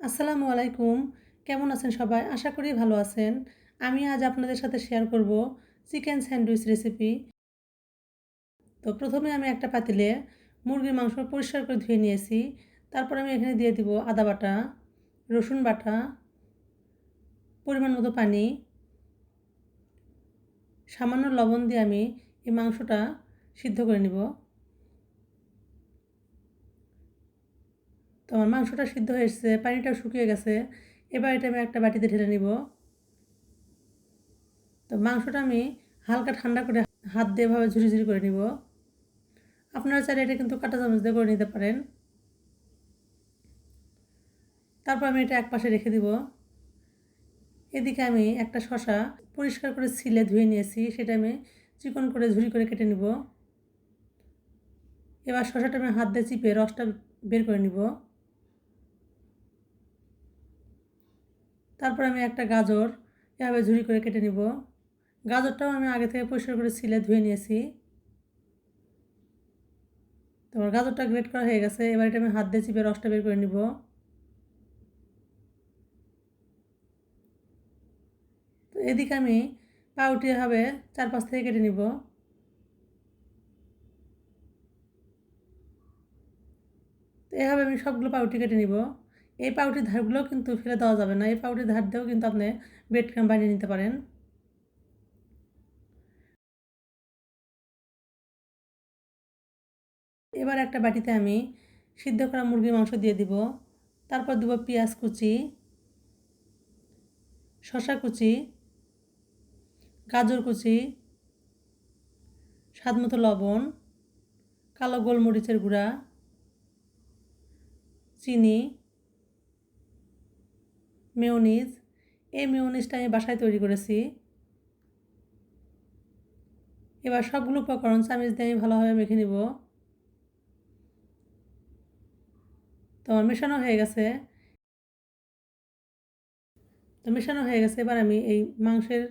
আসসালামু আলাইকুম। কেমন আছেন সবাই? আশা করি ভালো আছেন। আমি আজ আপনাদের সাথে শেয়ার করব চিকেন স্যান্ডউইচ রেসিপি তো প্রথমে আমি একটা পাতিলে মুরগির মাংস পরিষ্কার করে ধুয়ে নিয়েছি। তারপর আমি এখানে দিয়ে দিব আদা বাটা, রসুন বাটা, পরিমাণ মতো পানি। সামান্য লবণ দিয়ে আমি এই মাংসটা সিদ্ধ করে নিব। তো আমার মাংসটা সিদ্ধ হয়ে এসেছে, পানিটাও শুকিয়ে গেছে, এবার এটা আমি একটা বাটিতে ঢেলে নিব। তো মাংসটা আমি হালকা ঠান্ডা করে হাত দিয়ে এভাবে ঝুরি ঝুরি করে নিব। আপনারা চাইলে এটা কিন্তু কাঁটা চামচ দিয়ে করে নিতে পারেন। তারপর আমি এটা এক পাশে রেখে দিব। এদিকে আমি একটা শশা পরিষ্কার করে ছিলে ধুয়ে নিয়েছি, সেটা আমি চিকন করে ঝুরি করে কেটে নিব। এবার শশাটা আমি হাত দিয়ে চিপে রসটা বের করে নিব। তারপর আমি একটা গাজর এভাবে ঝুড়ি করে কেটে নিব। গাজরটাও আমি আগে থেকে পরিষ্কার করে ছিলে ধুয়ে নিয়েছি। তোমার গাজরটা গ্রেট করা হয়ে গেছে, এবার এটা আমি হাত দিয়ে চিপে রসটা বের করে নিব। তো এদিকে আমি পাউটি হবে চার পাঁচ থেকে কেটে নিব। তো এভাবে আমি সবগুলো পাউটি কেটে নিব। এই পাউটির ধারগুলোও কিন্তু ফেলে দেওয়া যাবে না। এই পাউটির ধার দিয়েও কিন্তু আপনি বেড ক্রাম বানিয়ে নিতে পারেন। এবার একটা বাটিতে আমি সিদ্ধ করা মুরগির মাংস দিয়ে দিব। তারপর দেবো পেঁয়াজ কুচি শশা কুচি, গাজর কুচি স্বাদ মতো লবণ, কালো গোলমরিচের গুঁড়া, চিনি মেয়নিজ, এই মেয়নিজটা আমি বাসায় তৈরি করেছি। এবার সবগুলো উপকরণ চামিচ দিয়ে আমি ভালোভাবে মেখে নিব। তো আমার মেশানো হয়ে গেছে। তো মেশানো হয়ে গেছে, এবার আমি এই মাংসের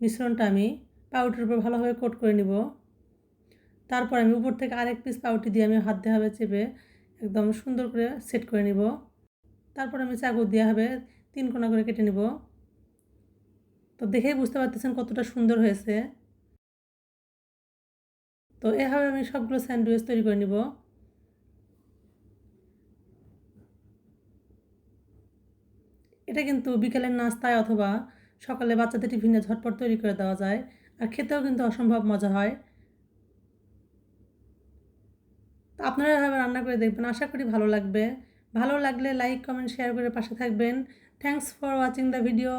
মিশ্রণটা আমি পাউটির উপর ভালোভাবে কোট করে নিব। তারপর আমি উপর থেকে আরেক পিস পাউটি দিয়ে আমি হাত দিয়ে হবে চেপে একদম সুন্দর করে সেট করে নিব। তারপর আমি চাকু দেওয়া হবে তিন কোনা করে কেটে নিব। তো দেখেই বুঝতে পারতেছেন কতটা সুন্দর হয়েছে। তো এভাবে আমি সবগুলো স্যান্ডউইচ তৈরি করে নিব। এটা কিন্তু বিকেলের নাস্তায় অথবা সকালে বাচ্চাদের টিফিনে ঝটপট তৈরি করে দেওয়া যায়। আর খেতেও কিন্তু অসম্ভব মজা হয়। তো আপনারা এভাবে রান্না করে দেখবেন। আশা করি ভালো লাগবে। ভালো লাগলে লাইক কমেন্ট শেয়ার করে পাশে থাকবেন। Thanks for watching the video